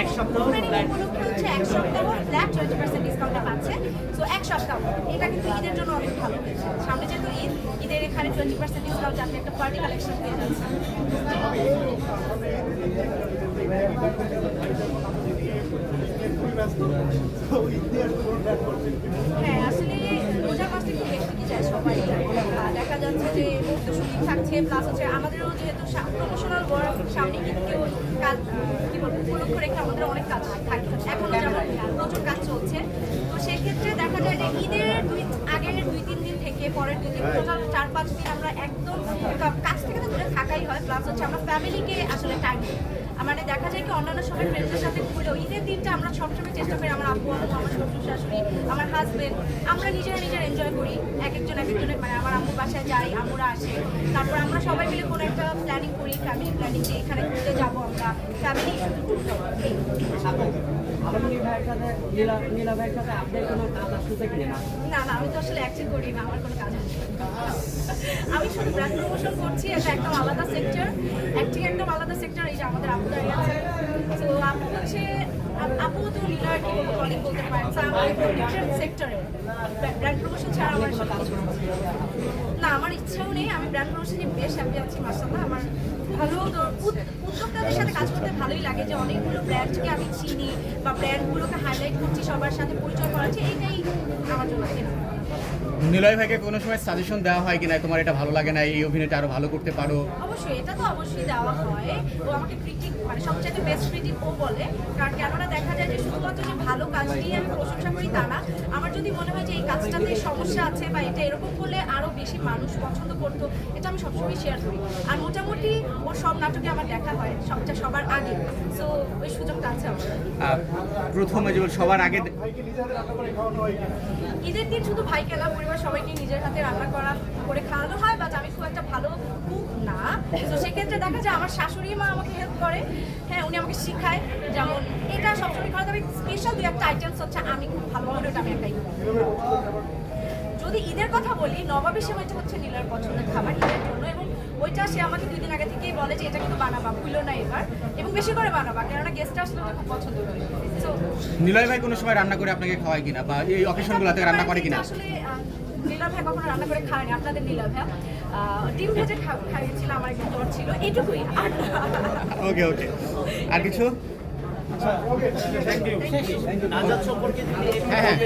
এক সপ্তাহ এক সপ্তাহ ফ্ল্যাট টোয়েন্টি পার্সেন্ট ডিসকাউন্টটা পাচ্ছে। সো এক সপ্তাহ। এটা কিন্তু ঈদের জন্য অনেক ভালো। সামনে যেহেতু ঈদ ঈদের এখানে টোয়েন্টি পার্সেন্ট ডিসকাউন্ট আপনি একটা পার্টি কালেকশন পেয়ে যাচ্ছেন। হ্যাঁ আসলে রোজার মাসে একটু বেশি কি যায় সবাই দেখা যাচ্ছে যে মুক্ত শুটিং থাকছে প্লাস হচ্ছে আমাদেরও যেহেতু প্রমোশনাল ওয়ার্ক সামনে ঈদকেও কাজ কি বলব, উপলক্ষ রেখে আমাদের অনেক কাজ থাকে। এখন প্রচুর কাজ চলছে। তো সেক্ষেত্রে দেখা যায় যে ঈদের দুই, আগের দুই, তিন দিন থেকে পরের দুই দিন টোটাল চার, পাঁচ দিন আমরা একদম কাজ থেকে তো দূরে থাকাই হয় প্লাস হচ্ছে আমরা ফ্যামিলিকে আসলে টাইম মানে দেখা যায় কি অন্যান্য সময় ফ্রেন্ডসের সাথে ঘুরলেও ঈদের দিনটা আমরা সবসময় চেষ্টা করি আমার আব্বু আম্মু আমার শ্বশুর শাশুড়ি আমার হাজবেন্ড আমরা নিজেরা নিজেরা এনজয় করি। এক একজন এক একজনের মানে আমার আম্মু বাসায় যাই আম্মুরা আসে। তারপর আমরা সবাই মিলে কোনো একটা প্ল্যানিং করি ফ্যামিলি প্ল্যানিং যে এখানে ঘুরতে যাব আমরা। ফ্যামিলি না না আমি তো আসলে করি না আমার কোনো কাজ আমি শুধু ব্র্যান্ড প্রমোশন করছি এটা একদম আলাদা সেক্টর অ্যাক্টিং একদম আলাদা সেক্টর এই যে আমাদের আপু দাঁড়িয়ে আছে। তো আপু হচ্ছে আপু তো লিডার কি বলতে পারেন। তো আমার ডিফারেন্ট সেক্টরে ব্র্যান্ড প্রমোশন ছাড়া আমার সব কিছু না, আমার ইচ্ছাও নেই। আমি ব্র্যান্ড প্রমোশনে বেশ হ্যাপি আছি মাসাল্লাহ আমার ভালো উদ্যোক্তাদের সাথে কাজ করতে ভালোই লাগে যে অনেকগুলো ব্র্যান্ডকে আমি চিনি বা ব্র্যান্ডগুলোকে হাইলাইট করছি, সবার সাথে পরিচয় করাচ্ছি এইটাই আমার জন্য। নিলয় ভাইকে কোনো সময় সাজেশন দেওয়া হয় কিনা? তোমার এটা ভালো লাগে না এই অভিনয়টা আরও ভালো করতে পারো? অবশ্যই এটা তো অবশ্যই দেওয়া হয়। ও আমাকে ক্রিটিক মানে সবচেয়ে বেস্ট ক্রিটিক ও বলে। কারণ কেননা দেখা যায় যে শুধুমাত্র যে ভালো কাজটি আমি প্রশংসা করি তা না আমার যদি মনে হয় যে এই কাজটাতে সমস্যা আছে বা এটা এরকম করলে আরও বেশি মানুষ পছন্দ করতো এটা আমি সবসময় শেয়ার করি। আর মোটামুটি ওর সব নাটকে আমার দেখা হয় সবচেয়ে সবার আগে। সো ওই সুযোগটা আছে আমার। প্রথমে যে সবার আগে ঈদের দিন শুধু না পরিবার সবাইকে নিজের হাতে রান্না করা করে খাওয়ানো হয় বাট আমি খুব একটা ভালো কুক না তো সেক্ষেত্রে দেখা যায় আমার শাশুড়ি মা আমাকে হেল্প করে হ্যাঁ উনি আমাকে শেখায়, যেমন এটা সবসময় খাওয়া তবে স্পেশাল দু একটা আইটেমস হচ্ছে আমি খুব ভালোভাবে ওটা আমি করি। যদি ঈদের কথা বলি নবাবী সেমাইটা হচ্ছে নীলার পছন্দের খাবার ঈদের জন্য এবং ওইটা সে আমাকে দুই দিন আগে থেকেই বলে যে এটা কিন্তু বানাবা ভুলো না এবার এবং বেশি করে বানাবা কেননা গেস্ট আসলে ওটা খুব পছন্দ করে। তো নিলয় ভাই কোনো সময় রান্না করে আপনাকে খাওয়ায় কিনা বা এই অকেশনগুলোতে রান্না করে কিনা? আসলে নীলা ভাই কখনো রান্না করে খায়নি আপনাদের নীলা ভাই। ডিম ভেজে খাইয়েছিল আমার একটু জ্বর ছিল এইটুকুই। ওকে ওকে। আর কিছু? Thank you. হ্যাঁ হ্যাঁ।